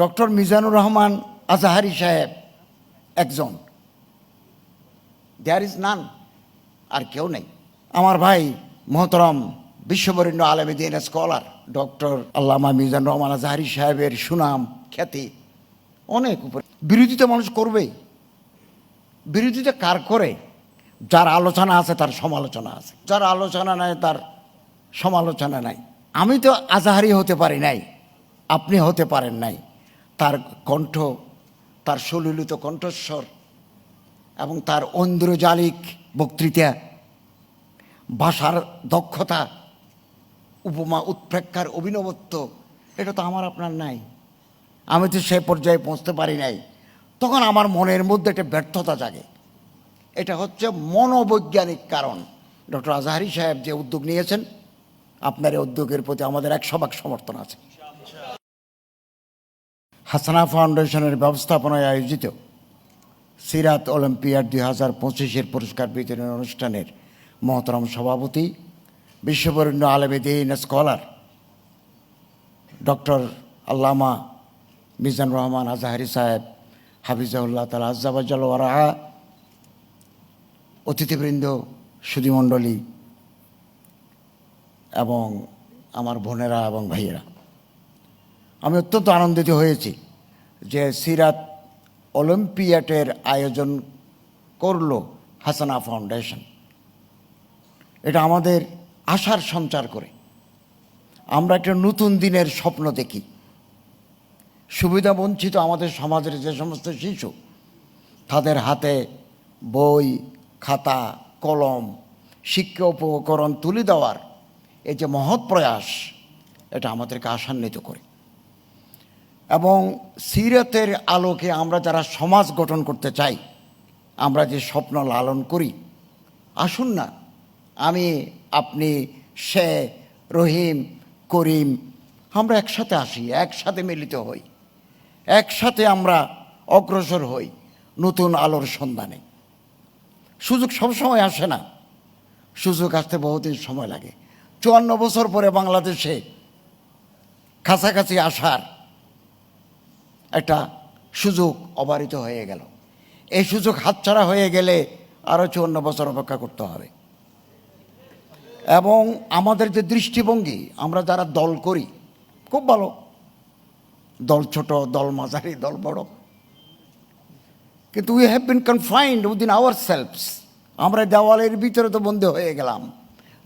Doctor Mizanur Rahman Azhari সাহেব একজন। There is none আর কেউ নেই। আমার ভাই মহতরম বিশ্ববরেণ্য আলমদিন স্কলার ডক্টর আল্লামা মিজানুর রহমান আজাহারি সাহেবের সুনাম, খ্যাতি অনেক উপরে। বিরোধিতা মানুষ করবে বিরোধিতা কার করে? যার আলোচনা আছে, তার সমালোচনা আছে। যার আলোচনা নাই, তার সমালোচনা নাই। আমি তো আজাহারি হতে পারি নাই, আপনি হতে পারেন নাই। তার কণ্ঠ, তার সলিলিত কণ্ঠস্বর এবং তার ঐন্দ্রজালিক বক্তৃতা, ভাষার দক্ষতা, উপমা উৎপ্রেক্ষার অভিনবত্ব, এটা তো আমার, আপনার নাই। আমি তো সে পর্যায়ে পৌঁছতে পারি নাই। তখন আমার মনের মধ্যে একটা ব্যর্থতা জাগে। এটা হচ্ছে মনোবৈজ্ঞানিক কারণ। ডক্টর আজহারি সাহেব যে উদ্যোগ নিয়েছেন, আপনার এই উদ্যোগের প্রতি আমাদের একশো ভাগ সমর্থন আছে। হাসানা ফাউন্ডেশনের ব্যবস্থাপনায় আয়োজিত সিরাত অলিম্পিয়াড দুই হাজার পঁচিশের পুরস্কার বিতরণ অনুষ্ঠানের মহতরম সভাপতি, বিশ্ববরেণ্য আলমেদিন স্কলার ডক্টর আল্লামা মিজান রহমান আজাহারি সাহেব হাফিজাউল্লাহ তালা আজাবাজাল ওয়ারাহা অতিথিবৃন্দ, সুধীমণ্ডলী এবং আমার বোনেরা এবং ভাইয়েরা। আমি অত্যন্ত আনন্দিত হয়েছি যে সিরাত অলিম্পিয়াডের আয়োজন করল হাসানা ফাউন্ডেশন। এটা আমাদের আশার সঞ্চার করে। আমরা একটা নতুন দিনের স্বপ্ন দেখি। সুবিধা বঞ্চিত আমাদের সমাজের যে সমস্ত শিশু, তাদের হাতে বই, খাতা, কলম, শিক্ষা উপকরণ তুলে দেওয়ার এই যে মহৎ প্রয়াস, এটা আমাদেরকে আশান্বিত করে। এবং সিরতের আলোকে আমরা যারা সমাজ গঠন করতে চাই, আমরা যে স্বপ্ন লালন করি। আসুন না, আমি, আপনি, সে, রহিম, করিম, আমরা একসাথে আসি, একসাথে মিলিত হই। একসাথে আমরা অগ্রসর হই নতুন আলোর সন্ধানে। সুযোগ সবসময় আসে না। সুযোগ আসতে বহুদিন সময় লাগে। চুয়ান্ন বছর পরে বাংলাদেশে কাছাকাছি আসার একটা সুযোগ অবারিত হয়ে গেল। এই সুযোগ হাতছাড়া হয়ে গেলে আরও চুয়ান্ন বছর অপেক্ষা করতে হবে। এবং আমাদের যে দৃষ্টিভঙ্গি, আমরা যারা দল করি, খুব ভালো। দল ছোট, দল মাঝারি, দল বড়। কিন্তু we have been confined within our selves আমরা দেওয়ালের ভিতরে তো বন্দী হয়ে গেলাম।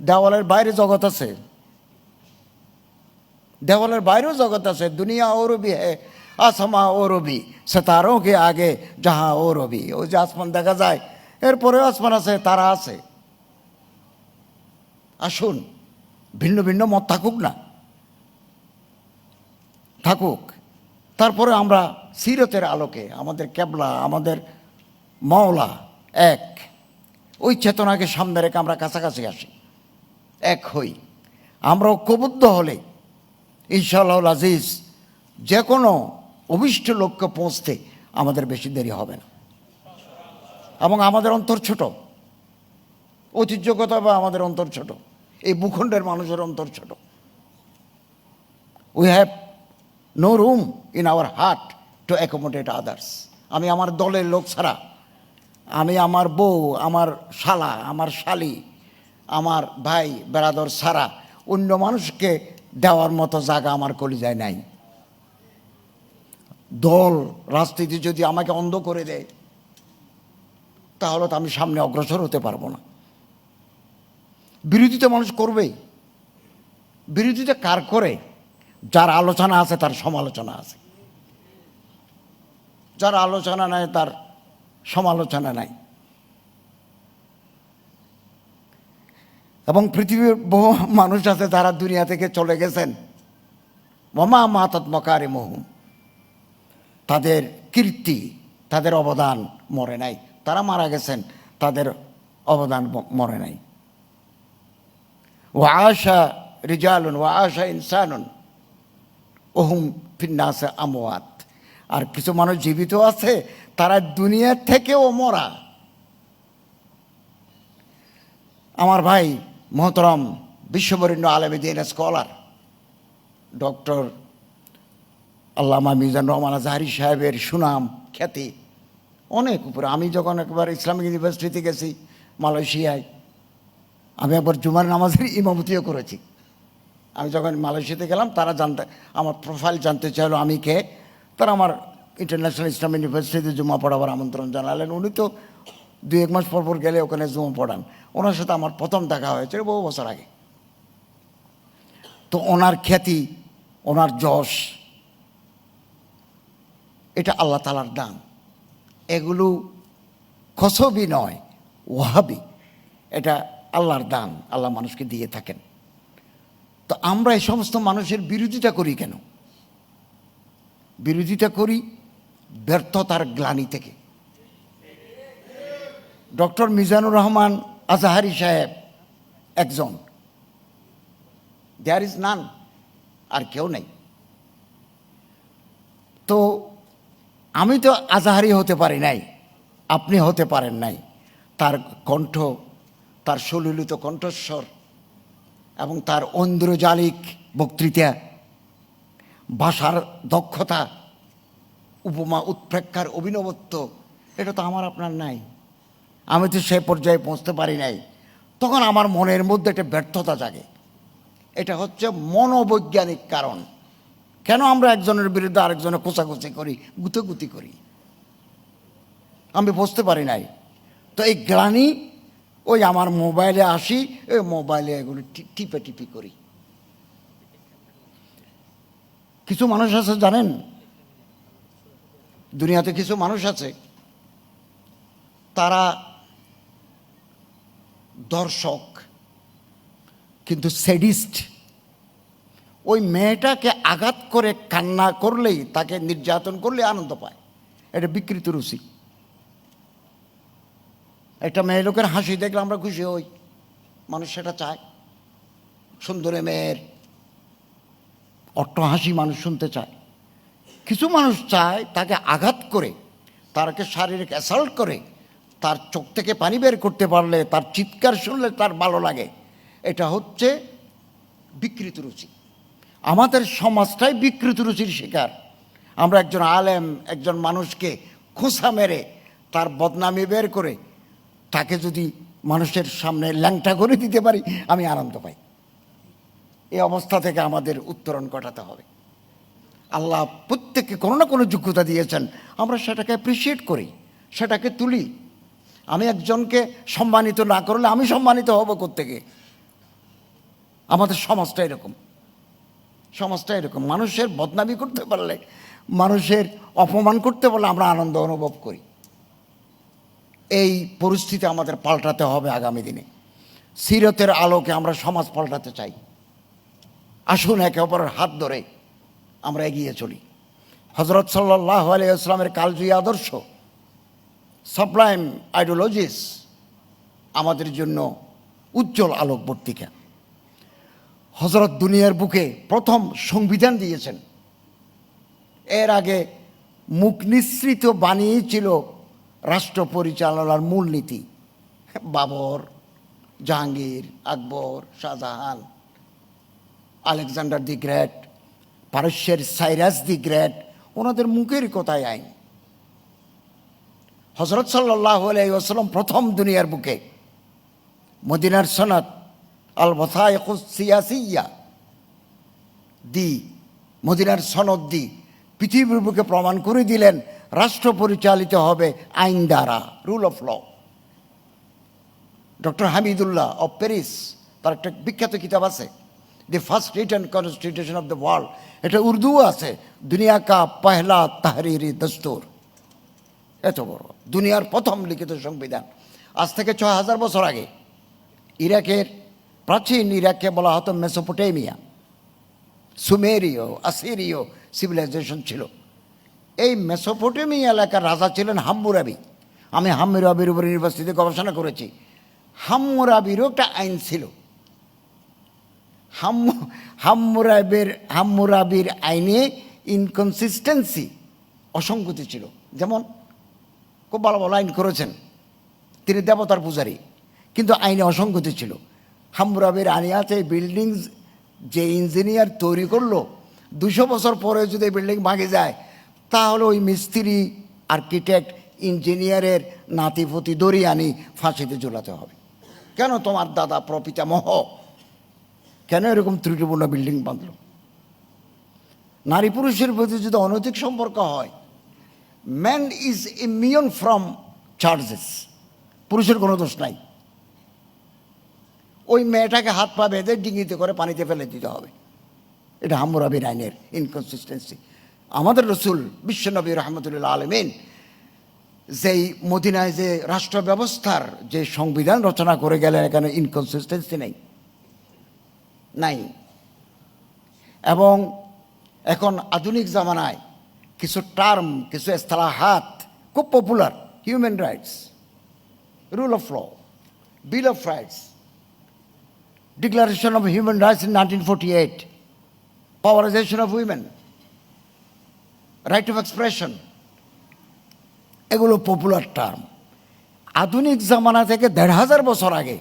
দেওয়ালের বাইরে জগৎ আছে। দেওয়ালের বাইরেও জগৎ আছে। দুনিয়া ওর भी है আসমা ও রবি সেতারও কে আগে যাহা ও রবি ও যে আসমান দেখা যায় এরপরেও আসমান আছে তারা আছে আসুন ভিন্ন ভিন্ন মত থাকুক না থাকুক তারপরে আমরা সিরতের আলোকে আমাদের ক্যাবলা আমাদের মাওলা এক ওই চেতনাকে সামনে রেখে আমরা কাছাকাছি আসি এক হই আমরাও কবুদ্ধ হলে ইনশাল্লাহ আজিজ যে কোনো অভিষ্ট লক্ষ্যে পৌঁছতে আমাদের বেশি দেরি হবে না। এবং আমাদের অন্তর ছোট। ঐতিহ্যগত বা আমাদের অন্তর ছোট। এই ভূখণ্ডের মানুষের অন্তর ছোট। We have no room in our heart to accommodate others আমি আমার দলের লোক ছাড়া। আমি আমার বউ, আমার শালা, আমার শালি, আমার ভাই বেড়াদর ছাড়া অন্য মানুষকে দেওয়ার মতো জায়গা আমার কলিজায় নাই। দল, রাজনীতি যদি আমাকে অন্ধ করে দেয়, তাহলে তো আমি সামনে অগ্রসর হতে পারব না। বিরোধিতা মানুষ করবেই। বিরোধিতা কার করে? যার আলোচনা আছে, তার সমালোচনা আছে। যার আলোচনা নাই, তার সমালোচনা নাই। এবং পৃথিবীর বহু মানুষ আছে, যারা দুনিয়া থেকে চলে গেছেন। মমা মাতাত মহুম তাদের কীর্তি, তাদের অবদান মরে নাই। তারা মারা গেছেন, তাদের অবদান মরে নাই। ও আশা রিজালুন ও আশা ইনসানুন ওহুম ফিন্নাসে আমোয়াত আর কিছু মানুষ জীবিত আছে, তারা দুনিয়া থেকেও মরা। আমার ভাই মহতরম, বিশ্ববরেণ্য আলমদিন স্কলার ডক্টর আল্লামা মিজান রহমান আজহারি সাহেবের সুনাম, খ্যাতি অনেক উপরে। আমি যখন একবার ইসলামিক ইউনিভার্সিটিতে গেছি, মালয়েশিয়ায়, আমি একবার জুমার নামাজের ইমামতিও করেছি। আমি যখন মালয়েশিয়াতে গেলাম, তারা জানতে, আমার প্রোফাইল জানতে চাইলো আমি কে। তারা আমার ইন্টারন্যাশনাল ইসলাম ইউনিভার্সিটিতে জুমা পড়াবার আমন্ত্রণ জানালেন। উনি তো দুই এক মাস পর পর গেলে ওখানে জুমা পড়ান। ওনার সাথে আমার প্রথম দেখা হয়েছে বহু বছর আগে। তো ওনার খ্যাতি, ওনার যশ এটা আল্লাহ তালার দান। এগুলো খসবি নয়, ওয়াহাবি। এটা আল্লাহর দান, আল্লাহ মানুষকে দিয়ে থাকেন। তো আমরা এই সমস্ত মানুষের বিরোধিতা করি কেন? বিরোধিতা করি ব্যর্থতার গ্লানি থেকে। ডক্টর মিজানুর রহমান আজাহারি সাহেব একজন। দেয়ার ইজ নান আর কেউ নেই। তো আমি তো আজাহারি হতে পারি নাই, আপনি হতে পারেন নাই। তার কণ্ঠ, তার সুললিত কণ্ঠস্বর এবং তার ঐন্দ্রজালিক বক্তৃতা, ভাষার দক্ষতা, উপমা উৎপ্রেক্ষার অভিনবত্ব, এটা তো আমার আপনার নাই। আমি তো সে পর্যায়ে পৌঁছতে পারি নাই। তখন আমার মনের মধ্যে একটা ব্যর্থতা জাগে। এটা হচ্ছে মনোবৈজ্ঞানিক কারণ। কেন আমরা একজনের বিরুদ্ধে আরেকজনের কোচাকুচি করি, গুতোগুতি করি? আমি বুঝতে পারি নাই। তো এই গ্লানি, ওই আমার মোবাইলে আসি ওই মোবাইলে এগুলো টিপে টিপি করি। কিছু মানুষ আছে জানেন? দুনিয়াতে কিছু মানুষ আছে। তারা দর্শক, কিন্তু সেডিস্ট ওই মেয়েটাকে আঘাত করে কান্না করলেই, তাকে নির্যাতন করলে আনন্দ পায়। এটা বিকৃত রুচি। একটা মেয়ে লোকের হাসি দেখলে আমরা খুশি হই। মানুষ সেটা চায়। সুন্দরী মেয়ের অট্ট হাসি মানুষ শুনতে চায়। কিছু মানুষ চায় তাকে আঘাত করে তাকে শারীরিক অ্যাসাল্ট করে, তার চোখ থেকে পানি বের করতে পারলে, তার চিৎকার শুনলে তার ভালো লাগে। এটা হচ্ছে বিকৃত রুচি। আমাদের সমাজটাই বিকৃত রুচির শিকার। আমরা একজন আলেম, একজন মানুষকে খোঁসা মেরে তার বদনামি বের করে তাকে যদি মানুষের সামনে ল্যাংটা করে দিতে পারি, আমি আনন্দ পাই। এই অবস্থা থেকে আমাদের উত্তরণ ঘটাতে হবে। আল্লাহ প্রত্যেককে কোনো না কোনো যোগ্যতা দিয়েছেন। আমরা সেটাকে অ্যাপ্রিসিয়েট করি, সেটাকে তুলি। আমি একজনকে সম্মানিত না করলে আমি সম্মানিত হব কোত্থেকে? আমাদের সমাজটা এরকম। সমাজটা এরকম। মানুষের বদনামি করতে পারলে, মানুষের অপমান করতে পারলে আমরা আনন্দ অনুভব করি। এই পরিস্থিতি আমাদের পাল্টাতে হবে আগামী দিনে। সিরতের আলোকে আমরা সমাজ পাল্টাতে চাই। আসুন একে অপরের হাত ধরে আমরা এগিয়ে চলি। হজরত সাল্লাহ আলিয়াস্লামের কালজয়ী আদর্শ সাপ্লাইম আইডিওলজিস আমাদের জন্য উজ্জ্বল আলোকবর্তিকা। হজরত দুনিয়ার বুকে প্রথম সংবিধান দিয়েছেন। এর আগে মুখ নিঃসৃত বানিয়েছিল রাষ্ট্র পরিচালনার মূলনীতি Babur, Jahangir, Akbar, Shahjahan, Alexander the great, পারস্যের সাইরাস দি গ্রেট, ওনাদের মুখের কথায় আইন। হজরত সাল্লাহ আলাইসাল্লাম প্রথম দুনিয়ার বুকে, মদিনার সনদ আল সিয়াসিয়া। দি, মদিনার সনদ দি, পৃথিবীর বুকে প্রমাণ করে দিলেন, রাষ্ট্র পরিচালিত হবে আইন দ্বারা rule of law doctor Hamidullah of Paris তার একটা বিখ্যাত কিতাব আছে the first written constitution of the world এটা উর্দু আছে, দুনিয়া কা পহলা তাহরিরি দস্তুর। এত বড়, দুনিয়ার প্রথম লিখিত সংবিধান। আজ থেকে ছ হাজার বছর আগে, ইরাকের প্রাচীন ইরাককে বলা হতো মেসোপোটেমিয়া। সুমেরীয়, আসিরীয় সিভিলাইজেশন ছিল। এই মেসোপোটেমিয়া এলাকার রাজা ছিলেন হাম্মুরাবি আমি হাম্মুরাবির উপর ইউনিভার্সিটিতে গবেষণা করেছি। হাম্মুরাবিরও একটা আইন ছিল। হাম হাম্মুরাবির হাম্মুরাবির আইনে ইনকনসিস্টেন্সি অসঙ্গতি ছিল। যেমন, খুব ভালো ভালো আইন করেছেন। তিনি দেবতার পূজারী। কিন্তু আইনে অসঙ্গতি ছিল। হাম্মুরাবির আইনে আছে বিল্ডিংস যে ইঞ্জিনিয়ার তৈরি করল, দুশো বছর পরে যদি বিল্ডিং ভাঙে যায়, তাহলে ওই মিস্ত্রি আর্কিটেক্ট ইঞ্জিনিয়ারের নাতিপতি দড়ি আনি ফাঁসিতে ঝুলাতে হবে। কেন তোমার দাদা প্রপিতামহ কেন এরকম ত্রুটিপূর্ণ বিল্ডিং বাঁধলো? নারী পুরুষের প্রতি যদি অনৈতিক সম্পর্ক হয় man is immune from charges পুরুষের কোনো দোষ নাই। ওই মেয়েটাকে হাত পা বেঁধে ডিঙিতে করে পানিতে ফেলে দিতে হবে। এটা হাম্মুরাবির আইনের ইনকনসিস্টেন্সি আমাদের রসুল বিশ্বনবী রহমতুল্লাহ আলমিন যেই মদিনায় যে রাষ্ট্র ব্যবস্থার যে সংবিধান রচনা করে গেলেন, এখানে ইনকনসিস্টেন্সি নেই। নাই। এবং এখন আধুনিক জামানায় কিছু টার্ম কিছু স্থলা হাত খুব popular human rights rule of law bill of rights human rights in nineteen forty eight powerisation of women right of expression এগুলো পপুলার টার্ম আধুনিক জামানা থেকে দেড় হাজার বছর আগে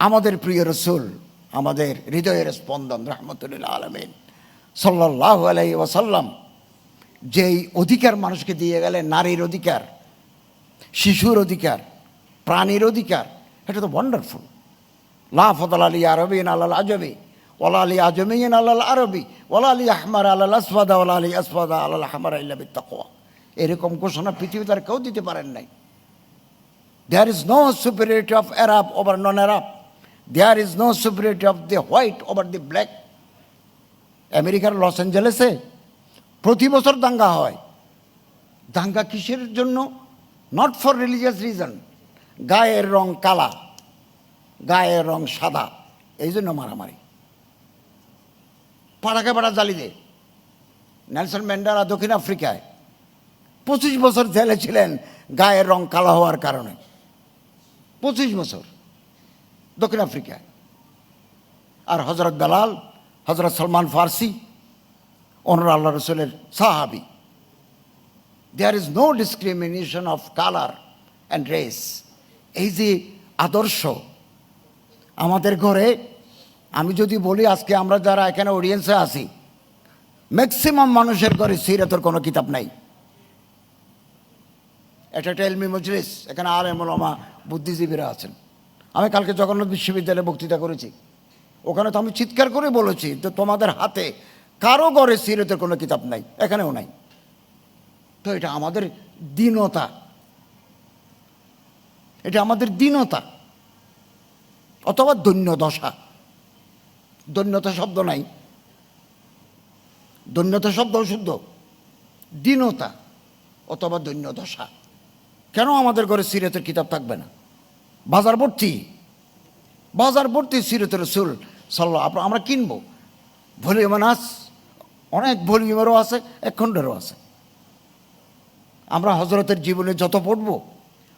আমাদের প্রিয় রসুল, আমাদের হৃদয়ের স্পন্দন রহমতুল্লাহ আলমিন সাল্লাহ আলাই ওয়াসাল্লাম যেই অধিকার মানুষকে দিয়ে গেলেন, নারীর অধিকার, শিশুর অধিকার, প্রাণীর অধিকার, এটা তো ওয়ান্ডারফুল লা ফদল আলী আরবিন আল্লাহ আজমি ওলা আলী আজমিন আল্লাহ আরবি ওলা আলী আহমার আল্লাহ আসফাদা ওলা আলী আসফাদা আল্লাহ আহমার ইল্লা বিত্তাকওয়া এরকম ঘোষণা পৃথিবীতে আর কেউ দিতে পারেন নাই। There is no superiority of Arab over non Arab there is no superiority of the white over the black আমেরিকার লস অ্যাঞ্জেলেসে প্রতি বছর দাঙ্গা হয়। দাঙ্গা কিসের জন্য? নট ফর রিলিজিয়াস রিজন গায়ের রং কালা। গায়ের রং সাদা, এই জন্য মারামারি। পাড়াকে পাড়া জ্বালি দে। নেলসন ম্যান্ডেলা দক্ষিণ আফ্রিকায় পঁচিশ বছর জেলে ছিলেন গায়ের রং কালো হওয়ার কারণে। পঁচিশ বছর দক্ষিণ আফ্রিকায়। আর হজরত দালাল হজরত সলমান ফার্সি অনর আল্লাহ রসুলের সাহাবি। There is no discrimination of colour and race এই যে আদর্শ আমাদের ঘরে, আমি যদি বলি আজকে আমরা যারা এখানে অডিয়েন্সে আছি ম্যাক্সিমাম মানুষের ঘরে সিরাতের কোনো কিতাব নাই। এটা একটা এলমি মজলিস, এখানে আর এমলমা বুদ্ধিজীবীরা আছেন। আমি কালকে জগন্নাথ বিশ্ববিদ্যালয়ে বক্তৃতা করেছি। ওখানে তো আমি চিৎকার করে বলেছি তো তোমাদের হাতে কারও ঘরে সিরতের কোনো কিতাব নাই, এখানেও নাই। তো এটা আমাদের দীনতা। এটা আমাদের দীনতা। অথবা দৈন্য দশা দৈন্যতা শব্দ নাই। দৈন্যতা শব্দ শুদ্ধ দীনতা অথবা দৈন্য দশা কেন আমাদের ঘরে সিরতের কিতাব থাকবে না? বাজার ভর্তি বাজার ভর্তি সিরতের রসুল সাল্লাহ আপনার আমরা কিনবো। ভলিউমান আস অনেক ভলিউমেরও আছে, এক খণ্ডেরও আছে। আমরা হজরতের জীবনে যত পড়ব,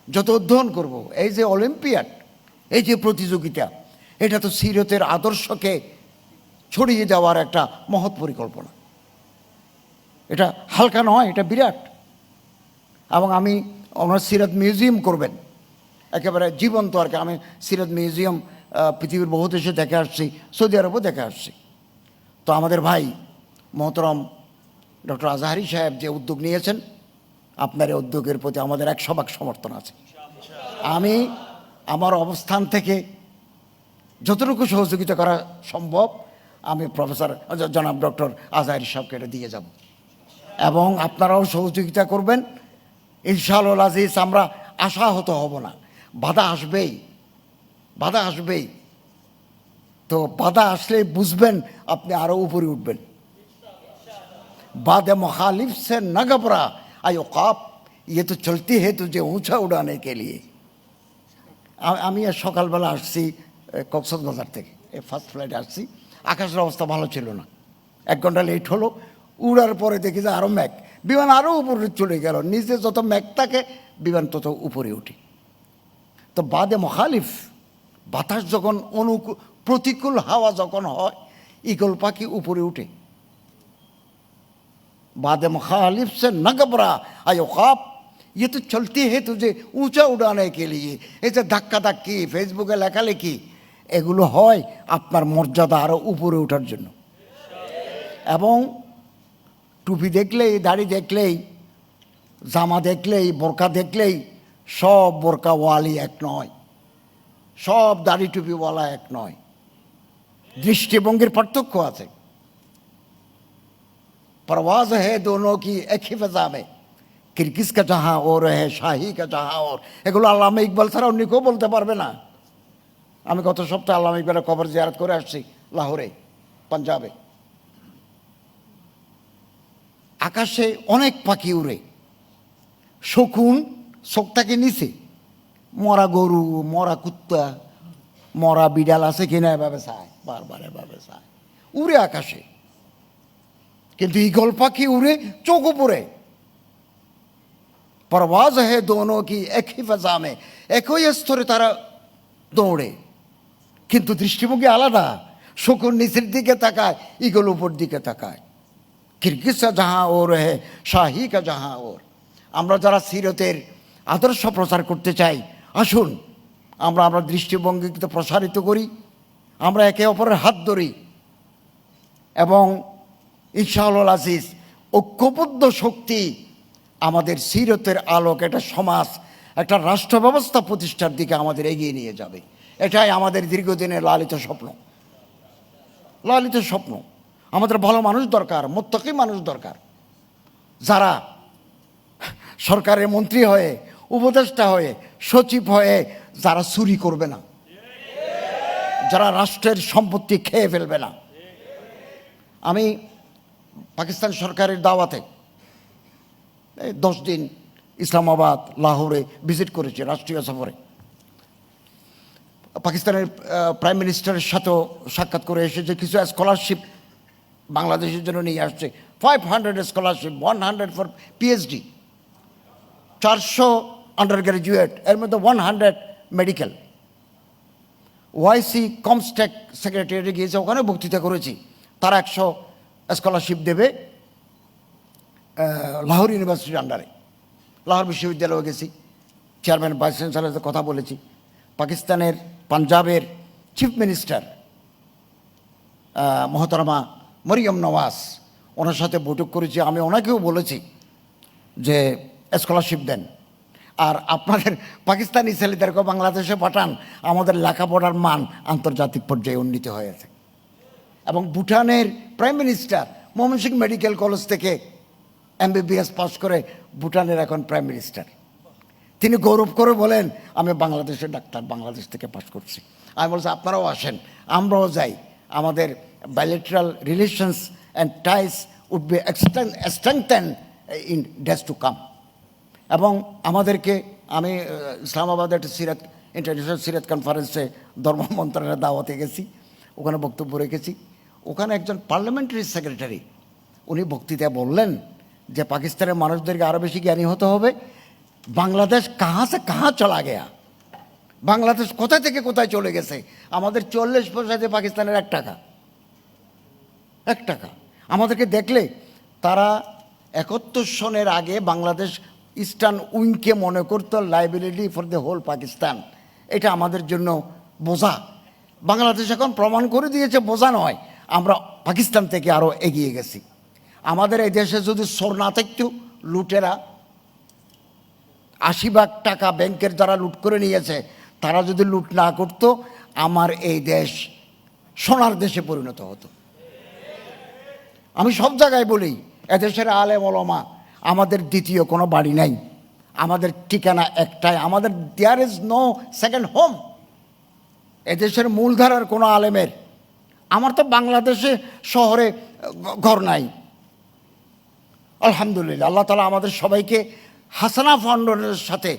যত অধ্যয়ন করব, এই যে অলিম্পিয়াড এই যে প্রতিযোগিতা, এটা তো সিরতের আদর্শকে ছড়িয়ে দেওয়ার একটা মহৎ পরিকল্পনা। এটা হালকা নয়, এটা বিরাট। এবং আমি আমার সিরাত মিউজিয়াম করবেন। একেবারে জীবন্ত আর কি, আমি সিরাত মিউজিয়াম পৃথিবীর বহু দেশে দেখে আসছি, সৌদি আরবও দেখে আসছি। তো আমাদের ভাই, মোহতরম ডক্টর আজহারি সাহেব যে উদ্যোগ নিয়েছেন, আপনার এই উদ্যোগের প্রতি আমাদের একশো ভাগ সমর্থন আছে। আমি আমার অবস্থান থেকে যতটুকু সহযোগিতা করা সম্ভব আমি প্রফেসর জনাব ডক্টর আজহারি সাহেবকে এটা দিয়ে যাব এবং আপনারাও সহযোগিতা করবেন ইনশাআল্লাহ আজিজ আমরা আশাহত হব না বাধা আসবেই বাধা আসবেই তো বাধা আসলে বুঝবেন আপনি আরও উপরে উঠবেন বাদে मुखालिफ से न घबरा आयो काप ये तो चलती है तुझे ऊंचा उड़ाने के लिए আ- আমি আর সকালবেলা আসছি কক্সবাজার থেকে। ফার্স্ট ফ্লাইটে আসছি। আকাশের অবস্থা ভালো ছিল না। এক ঘণ্টা লেট হলো। উড়ার পরে দেখি যে আরও ম্যাক বিমান আরও উপরে চলে গেল। নিচে যত ম্যাক থাকে, বিমান তত উপরে উঠে তো বাদে মহালিফ বাতাস যখন অনুকূল প্রতিকূল হাওয়া যখন হয় ইগল পাখি উপরে উঠে। বাদে মহালিফ সে না ঘবরা আয় খাপ ये तो चलती है तुझे ऊंचा उड़ाने के लिए এই যে ধাক্কা ধাক্কি ফেসবুকে লেখালেখি এগুলো হয় আপনার মর্যাদা আরও উপরে ওঠার জন্য এবং টুপি দেখলেই দাড়ি দেখলেই জামা দেখলেই বোরকা দেখলেই সব বোরকাওয়ালি এক নয় সব দাড়ি টুপিওয়ালা এক নয় দৃষ্টিভঙ্গির পার্থক্য আছে परवाज है दोनों की एक ही फजा में किरकिस का जहाँ और है শাহি का जहाँ और এগুলো আল্লামা ইকবাল ছাড়া অন্য কেউ বলতে পারবে না আমি গত সপ্তাহে আল্লামা ইকবালের কবর জিয়ারত করে আসছি লাহোরে পাঞ্জাবে আকাশে অনেক পাখি উড়ে শকুন শোকটাকে নিচে মরা গরু মরা কুত্তা মরা বিড়াল আছে কিনা এভাবে চায় বারবার এভাবে চায় উড়ে আকাশে কিন্তু ইগল পাখি উড়ে চোখ উপরে परवाज है दोनों की एक ही फजा में একই স্তরে তারা দৌড়ে কিন্তু দৃষ্টিভঙ্গি আলাদা শকুন নিচের দিকে তাকায় ইগল উপর দিকে তাকায় কিরগিজা যাহা ওর হে শাহি কা যাহা ওর আমরা যারা সিরতের আদর্শ প্রচার করতে চাই আসুন আমরা আমরা দৃষ্টিভঙ্গিকে প্রসারিত করি আমরা একে অপরের হাত ধরি এবং ইনশাআল আজিজ ঐক্যবদ্ধ শক্তি আমাদের সিরতের আলোক একটা সমাজ, একটা রাষ্ট্র ব্যবস্থা প্রতিষ্ঠার দিকে আমাদের এগিয়ে নিয়ে যাবে। এটাই আমাদের দীর্ঘদিনের লালিত স্বপ্ন। লালিত স্বপ্ন। আমাদের ভালো মানুষ দরকার, মোত্তকি মানুষ দরকার। যারা সরকারের মন্ত্রী হয়ে, উপদেষ্টা হয়ে, সচিব হয়ে যারা চুরি করবে না। যারা রাষ্ট্রের সম্পত্তি খেয়ে ফেলবে না। আমি পাকিস্তান সরকারের দাওয়াতে দশ দিন ইসলামাবাদ, লাহোরে ভিজিট করেছে রাষ্ট্রীয় সফরে। পাকিস্তানের প্রাইম মিনিস্টারের সাথেও সাক্ষাৎ করে এসেছে, কিছু স্কলারশিপ বাংলাদেশের জন্য নিয়ে আসছে। Five hundred scholarship one hundred for PhD চারশো আন্ডার গ্র্যাজুয়েট এর মধ্যে ওয়ান হান্ড্রেড মেডিকেল ওয়াইসি কমস্টেক সেক্রেটারি গিয়েছে ওখানে বক্তৃতা করেছি। তারা একশো স্কলারশিপ দেবে। লাহোর ইউনিভার্সিটির আন্ডারে লাহোর বিশ্ববিদ্যালয়ে গেছি। চেয়ারম্যান ভাইস চ্যান্সেলারের সাথে কথা বলেছি। পাকিস্তানের, পাঞ্জাবের চিফ মিনিস্টার মহতরমা মরিয়ম নওয়াজ, ওনার সাথে বৈঠক করেছি। আমি ওনাকেও বলেছি যে স্কলারশিপ দেন। আর আপনাদের পাকিস্তানি ছেলেদেরকে বাংলাদেশে পাঠান। আমাদের লেখাপড়ার মান আন্তর্জাতিক পর্যায়ে উন্নীত হয়েছে। এবং ভুটানের prime minister Mohammad Singh medical college থেকে এমবিবিএস পাস করে ভুটানের এখন প্রাইম মিনিস্টার। তিনি গৌরব করে বলেন আমি বাংলাদেশের ডাক্তার বাংলাদেশ থেকে পাস করছি। আমি বলছি আপনারাও আসেন আমরাও যাই। আমাদের bilateral relations and ties would be strengthen in days to come এবং আমাদেরকে আমি আহ, ইসলামাবাদে একটা সিরাত ইন্টারন্যাশনাল সিরাত কনফারেন্সে ধর্ম মন্ত্রণালয়ের দাওয়াতে গেছি ওখানে বক্তব্য রেখেছি। ওখানে একজন পার্লামেন্টারি সেক্রেটারি উনি বক্তৃতায় বললেন যে পাকিস্তানের মানুষদেরকে আরও বেশি জ্ঞানী হতে হবে। বাংলাদেশ কাহা সে কাহা চলা গেয়া? বাংলাদেশ কোথায় থেকে কোথায় চলে গেছে? আমাদের চল্লিশ পয়সাতে পাকিস্তানের এক টাকা। এক টাকা। আমাদেরকে দেখলে তারা একাত্তর সনের আগে বাংলাদেশ ইস্টার্ন উইংকে মনে করতো liability for the whole Pakistan এটা আমাদের জন্য বোঝা। বাংলাদেশ এখন প্রমাণ করে দিয়েছে, বোঝা নয়, আমরা পাকিস্তান থেকে আরও এগিয়ে গেছি। আমাদের এই দেশে যদি সোর না থাকতো, লুটেরা আশি ভাগ টাকা ব্যাংকের যারা লুট করে নিয়েছে, তারা যদি লুট না করতো, আমার এই দেশ সোনার দেশে পরিণত হতো। আমি সব জায়গায় বলি, এদেশের আলেম ওলমা, আমাদের দ্বিতীয় কোনো বাড়ি নাই, আমাদের ঠিকানা একটাই, আমাদের there is no second home এদেশের মূলধারার কোনো আলেমের, আমার তো বাংলাদেশে শহরে ঘর নাই। আলহামদুলিল্লাহ, আল্লাহ তালা আমাদের সবাইকে হাসানা ফাউন্ডেশনের সাথে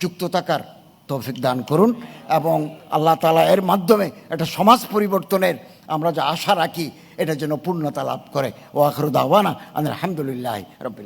যুক্ত থাকার তৌফিক দান করুন এবং আল্লাহ তালা এর মাধ্যমে একটা সমাজ পরিবর্তনের আমরা যে আশা রাখি, এটা যেন পূর্ণতা লাভ করে। ও আখরুদ আওয়ানা আলহামদুলিল্লাহ রবিল